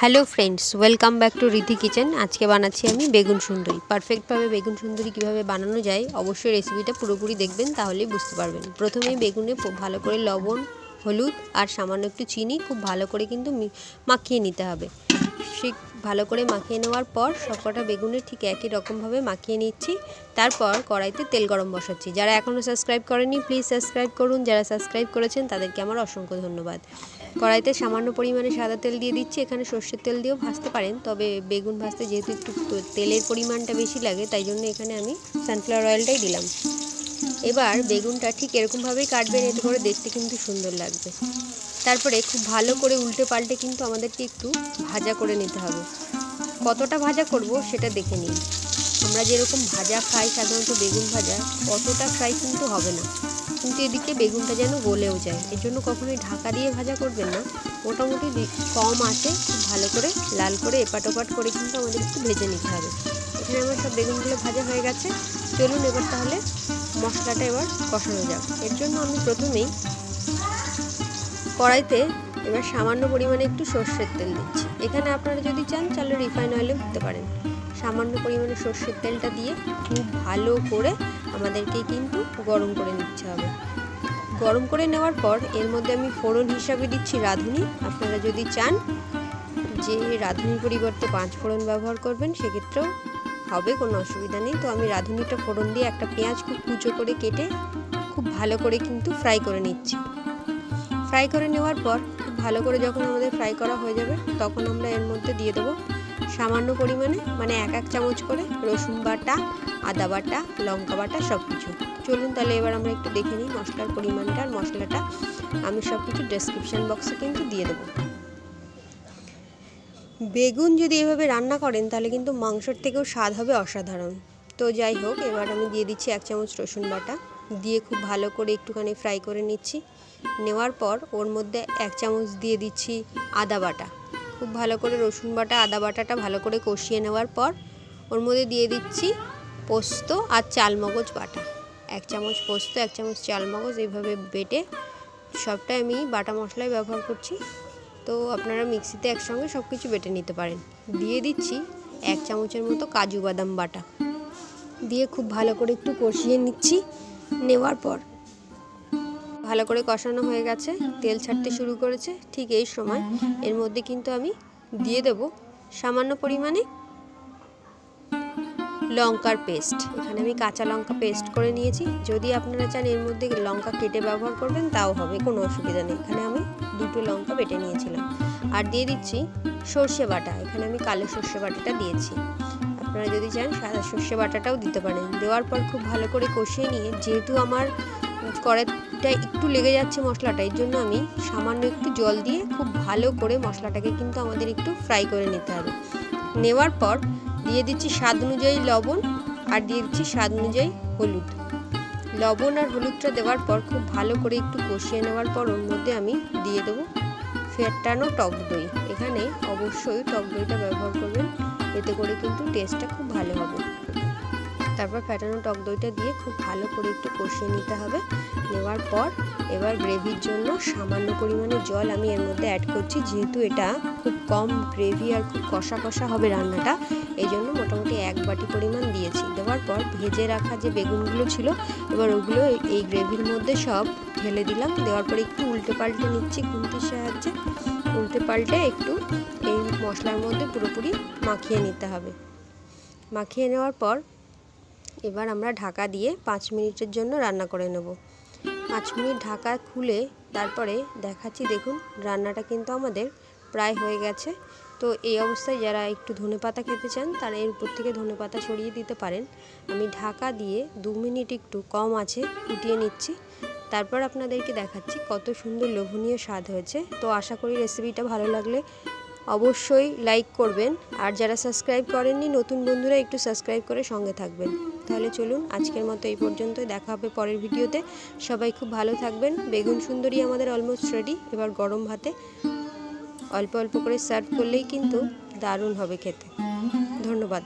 Hello friends, welcome back to Ridhi kitchen. আজকে বানাচ্ছি আমি বেগুন সুন্দরী। পারফেক্টভাবে বেগুন সুন্দরী কীভাবে বানানো যায়, অবশ্যই রেসিপিটা পুরোপুরি দেখবেন, তাহলেই বুঝতে পারবেন। প্রথমেই বেগুনে ভালো করে লবণ হলুদ আর সামান্য একটু চিনি, খুব ভালো করে কিন্তু মাখিয়ে নিতে হবে। সে ভালো করে মাখিয়ে নেওয়ার পর সবকটা বেগুনের ঠিক একই রকমভাবে মাখিয়ে নিচ্ছি। তারপর কড়াইতে তেল গরম বসাচ্ছি। যারা এখনও সাবস্ক্রাইব করেনি প্লিজ সাবস্ক্রাইব করুন। যারা সাবস্ক্রাইব করেছেন, তাদেরকে আমার অসংখ্য ধন্যবাদ। কড়াইতে সামান্য পরিমাণে সাদা তেল দিয়ে দিচ্ছি। এখানে সর্ষের তেল দিয়েও ভাজতে পারেন, তবে বেগুন ভাজতে যেহেতু একটু তেলের পরিমাণটা বেশি লাগে, তাই জন্য এখানে আমি সানফ্লাওয়ার অয়েলটাই দিলাম। এবার বেগুনটা ঠিক এরকমভাবেই কাটবেন, এতে করে দেখতে কিন্তু সুন্দর লাগবে। তারপরে খুব ভালো করে উল্টে পাল্টে কিন্তু আমাদেরকে একটু ভাজা করে নিতে হবে। কতটা ভাজা করব সেটা দেখে নিন। আমরা যেরকম ভাজা খাই, সাধারণত বেগুন ভাজা, অতটা ফ্রাই কিন্তু হবে না। কিন্তু এদিকে বেগুনটা যেন গলেও যায়। এর জন্য কখনোই ঢাকা দিয়ে ভাজা করবেন না। মোটামুটি কম আছে খুব ভালো করে লাল করে এপাট ওপাট করে কিন্তু আমাদের একটু ভেজে নিতে হবে। এখানে আমার সব বেগুনগুলো ভাজা হয়ে গেছে। চলুন এবার তাহলে মশলাটা এবার কষানো যাক। এর জন্য আমি প্রথমেই কড়াইতে এবার সামান্য পরিমাণে একটু সর্ষের তেল দিচ্ছি। এখানে আপনারা যদি চান তাহলে রিফাইন অয়েলও দিতে পারেন। সামান্য পরিমাণে সর্ষের তেলটা দিয়ে খুব ভালো করে আমাদেরকে কিন্তু গরম করে নিচ্ছে হবে। গরম করে নেওয়ার পর এর মধ্যে আমি ফোড়ন হিসাবে দিচ্ছি রাঁধুনি। আপনারা যদি চান যে রাঁধুনির পরিবর্তে পাঁচ ফোড়ন ব্যবহার করবেন, সেক্ষেত্রেও হবে, কোনো অসুবিধা নেই। তো আমি রাঁধুনিটা ফোড়ন দিয়ে একটা পেঁয়াজ খুব কুচো করে কেটে খুব ভালো করে কিন্তু ফ্রাই করে নিচ্ছি। ফ্রাই করে নেওয়ার পর খুব ভালো করে যখন আমাদের ফ্রাই করা হয়ে যাবে, তখন আমরা এর মধ্যে দিয়ে দেবো সামান্য পরিমাণে মানে এক এক চামচ করে রসুন বাটা, আদা বাটা, লঙ্কা বাটা সব কিছু চলুন তাহলে এবার আমরা একটু দেখে নিই মশলার পরিমাণটা, আর মশলাটা আমি সব কিছু ডেসক্রিপশান বক্সে কিন্তু দিয়ে দেবো। বেগুন যদি এভাবে রান্না করেন, তাহলে কিন্তু মাংসর থেকেও স্বাদ হবে অসাধারণ। তো যাই হোক, এবার আমি দিয়ে দিচ্ছি এক চামচ রসুন বাটা। দিয়ে খুব ভালো করে একটুখানি ফ্রাই করে নিচ্ছি। নেওয়ার পর ওর মধ্যে এক চামচ দিয়ে দিচ্ছি আদা বাটা। খুব ভালো করে রসুন বাটা, আদা বাটাটা ভালো করে কষিয়ে নেওয়ার পর ওর মধ্যে দিয়ে দিচ্ছি পোস্ত আর চালমগজ বাটা। এক চামচ পোস্ত, এক চামচ চালমগজ এইভাবে বেটে সবটাই আমি বাটা মশলায় ব্যবহার করছি। তো আপনারা মিক্সিতে একসঙ্গে সব কিছু বেটে নিতে পারেন। দিয়ে দিচ্ছি এক চামচের মতো কাজু বাদাম বাটা। দিয়ে খুব ভালো করে একটু কষিয়ে নিচ্ছি নেওয়ার পর। ভালো করে কষানো হয়ে গেছে, তেল ছাড়তে শুরু করেছে, ঠিক এই সময়। এর মধ্যে কিন্তু আমি দিয়ে দেব সামান্য পরিমাণে লঙ্কার পেস্ট। এখানে আমি কাঁচা লঙ্কা পেস্ট করে নিয়েছি। যদি আপনারা চান এর মধ্যে লঙ্কা কেটে ব্যবহার করবেন, তাও হবে, কোনো অসুবিধা নেই। এখানে আমি দুটো লঙ্কা বেটে নিয়েছিলাম। আর দিয়ে দিচ্ছি সর্ষে বাটা। এখানে আমি কালো সর্ষে বাটাটা দিয়েছি। আপনারা যদি চান সাদা সর্ষে বাটাটাও দিতে পারেন। দেওয়ার পর খুব ভালো করে কষিয়ে নিয়ে, যেহেতু আমার কড়াইটা একটু লেগে যাচ্ছে মশলাটা, এর জন্য আমি সামান্য একটু জল দিয়ে খুব ভালো করে মশলাটাকে কিন্তু আমাদের একটু ফ্রাই করে নিতে হবে। নেওয়ার পর দিয়ে দিচ্ছি স্বাদ অনুযায়ী লবণ আর দিয়ে দিচ্ছি স্বাদ অনুযায়ী হলুদ। লবণ আর হলুদটা দেওয়ার পর খুব ভালো করে একটু কষিয়ে নেওয়ার পর ওর মধ্যে আমি দিয়ে দেবো ফেটানো টক দই। এখানে অবশ্যই টক দইটা ব্যবহার করবেন, এতে করে কিন্তু টেস্টটা খুব ভালো হবে। তারপর ফ্যাটানো টক দইটা দিয়ে খুব ভালো করে একটু কষিয়ে নিতে হবে। নেওয়ার পর এবার গ্রেভির জন্য সামান্য পরিমাণে জল আমি এর মধ্যে অ্যাড করছি, যেহেতু এটা খুব কম গ্রেভি আর খুব কষা কষা হবে রান্নাটা। এই জন্য মোটামুটি এক বাটি পরিমাণ দিয়েছি। দেওয়ার পর ভেজে রাখা যে বেগুনগুলো ছিল, এবার ওগুলো এই গ্রেভির মধ্যে সব ঢেলে দিলাম। দেওয়ার পরে একটু উল্টে পাল্টে নিচ্ছি খুন্তির সাহায্যে। উল্টে পাল্টে একটু এই মশলার মধ্যে পুরোপুরি মাখিয়ে নিতে হবে। মাখিয়ে নেওয়ার পর এবার আমরা ঢাকা দিয়ে পাঁচ মিনিটের জন্য রান্না করে নেব। পাঁচ মিনিট ঢাকা খুলে তারপরে দেখাচ্ছি, দেখুন রান্নাটা কিন্তু আমাদের প্রায় হয়ে গেছে। তো এই অবস্থায় যারা একটু ধনেপাতা খেতে চান, তারা এর উপর থেকে ধনেপাতা ছড়িয়ে দিতে পারেন। আমি ঢাকা দিয়ে দু মিনিট একটু কম আছে ফুটিয়ে নিচ্ছি। তারপর আপনাদেরকে দেখাচ্ছি কত সুন্দর লোভনীয় স্বাদ হয়েছে। তো আশা করি রেসিপিটা ভালো লাগলে অবশ্যই লাইক করবেন। আর যারা সাবস্ক্রাইব করেননি, নতুন বন্ধুরা একটু সাবস্ক্রাইব করে সঙ্গে থাকবেন। তাহলে চলুন আজকের মতো এই পর্যন্তই। দেখা হবে পরের ভিডিওতে। সবাই খুব ভালো থাকবেন। বেগুন সুন্দরী আমাদের অলমোস্ট রেডি এবার গরম ভাতে অল্প অল্প করে সার্ভ করলেই কিন্তু দারুণ হবে খেতে। ধন্যবাদ।